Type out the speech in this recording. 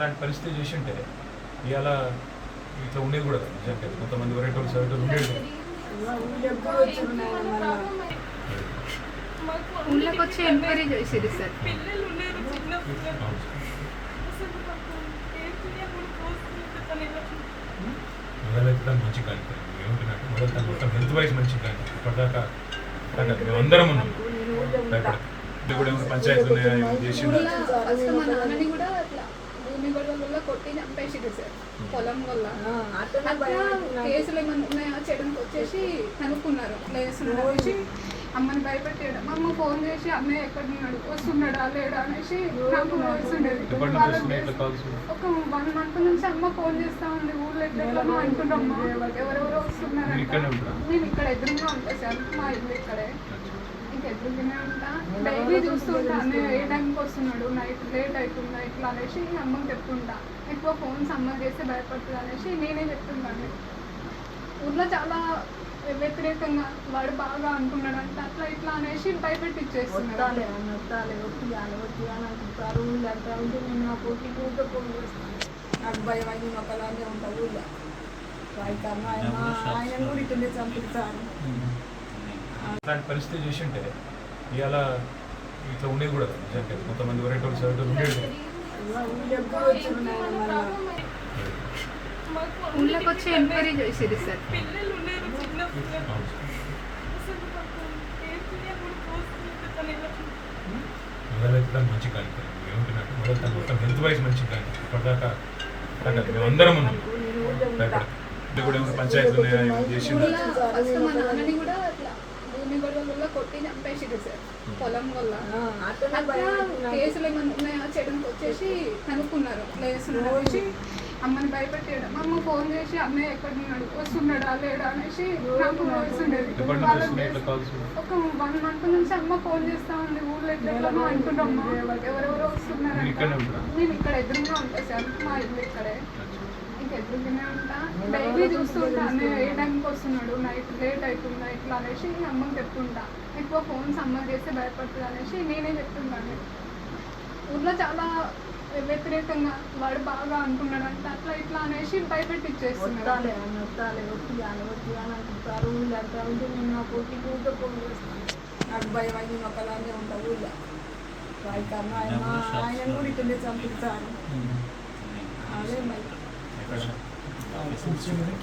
అలాంటి పరిస్థితి చూసి ఉంటే ఇవాళ ఇట్లా ఉండేది కూడా అది. కొంతమంది వెరైటీ సరైన ఉండేది ఊళ్ళోకి వచ్చి ఎంక్వైరీ చేసేది సార్. మొదలైతే మంచి కానీ ఏమంటున్నట్టు మొదలు తను మొత్తం హెల్త్ వైజ్ మంచి కానీ ఇప్పటిదాకా మేము అందరం ఉన్నాం. భయపడ ఏమైనా చేసి ఊళ్ళో ఫస్ట్ మా నాన్నని కూడా అట్లా భూమి గొడవల వల్ల. కొట్టి చంపేసిరు సార్ పొలం వల్ల అట్లా. కేసులు ఏమైనా ఉన్నాయా? చేయడానికి వచ్చేసి కనుక్కున్నారు. అనేసి అమ్మని భయపెట్టాడు అమ్మ ఫోన్ చేసి అన్నయ్య ఎక్కడ ఉన్నాడు వస్తున్నాడా? లేడా? అనేసి నాకు వాయిస్ ఉండేది. ఒక వన్ మంత్ నుంచి అమ్మ ఫోన్ చేస్తా ఉంది. ఊళ్ళో ఎట్లెట్లనో అంటున్నామ్మా ఎవరెవరో ఉంటారా? మేము ఇక్కడ ఎదురుగా ఉంటాం సార్. మా ఇల్లు ఇక్కడే. ఇంక ఎదురుగానే ఉంటా? డైలీ చూస్తుంటా ఏ టైంకి వస్తున్నాడు? నైట్ లేట్ అవుతుందా ఇట్లా అనేసి అమ్మకి చెప్తుంటా. ఎక్కువ ఫోన్స్ అమ్మ చేస్తే భయపడుతుంది అనేసి నేనే చెప్తుంటాను. ఊర్లో చాలా వ్యతిరేకంగా వాడు బాగా అనుకున్నాడంట. అట్లా ఇట్లా అనేసి భయపెట్టి అంటా ఉంటే నేను నా పోటీ ఊళ్ళో ఫోన్ చేస్తాను నాకు భయం అయింది ఒకలాగే ఉంటా ఊళ్ళో. ఆయన ఆయన కూడా ఇట్లనే చంపుతాను అలాంటి పరిస్థితి చూసి ఉంటే ఇవాళ ఇట్లా ఉండేది కూడా అది. కొంతమంది వెరైటీ వాళ్ళు సరైన ఉండేది ఊళ్ళోకి వచ్చి ఎంక్వైరీ చేసేది సార్. పిల్లలు లేరు చిన్న పిల్లలు. అవును. అసలు మాకు ఏం తెలియకుండా పోస్తుంది తను ఇలా మొదలైతే తను మంచి కానీ ఏమంటున్నట్టు మొదలు తను మొత్తం హెల్త్ వైజ్ మంచి కానీ ఇప్పటిదాకా కానీ మేము అందరం ఉన్నాం. నేను ఊళ్ళో ఉంటా. భయపడ ఇది కూడా ఏమైనా పంచాయతీలు ఏమైనా చేసి ఊళ్ళో ఫస్ట్ మా నాన్నని కూడా అట్లా భూమి గొడవల వల్ల. కొట్టి చంపేసిరు సార్ పొలం వల్ల. కేసులు ఏమైనా ఉన్నాయా? చేయడానికి వచ్చేసి కనుక్కున్నారు. లేస్తున్నాడు అనేసి అమ్మని భయపెట్టాడు అమ్మ ఫోన్ చేసి అన్నయ్య ఎక్కడ ఉన్నాడు వస్తున్నాడా? లేడా? అనేసి నాకు వాయిస్ ఉండేది ఒక వన్ మంత్ నుంచి అమ్మ ఫోన్ చేస్తా ఉంది. ఊళ్ళో ఎట్లెట్లనో అంటున్నామ్మా ఎవరెవరో వస్తున్నారంట? మేము ఇక్కడ ఎదురుగా ఉంటాం సార్. మా ఇల్లు ఇక్కడే. ఇంక ఎదురుగానే ఉంటా? డైలీ చూస్తుంటా అన్నయ్య ఏ టైంకి వస్తున్నాడు? నైట్ లేట్ అవుతుందా ఇట్లా అనేసి అమ్మకి చెప్తుంటా. ఎక్కువ ఫోన్స్ అమ్మ చేస్తే భయపడుతుంది అనేసి నేనే చెప్తుంటాను ఊర్లో చాలా వ్యతిరేకంగా వాడు బాగా అనుకున్నాడంట అట్లా ఇట్లా అనేసి భయపెట్టి ఇచ్చేస్తున్నారు వస్తాలే అన్న వస్తాలే వస్తాను వస్తాను అంటారు ఊళ్ళో అంటా ఉంటే నేను నా పోటీ ఊళ్ళో ఫోన్ చేస్తాను నాకు భయం అయింది ఒకలాగే ఉంటా ఊళ్ళో. రాయికమ్మ ఆయన ఆయన కూడా ఇట్లనే చంపుతాను అదే మరి. すいません。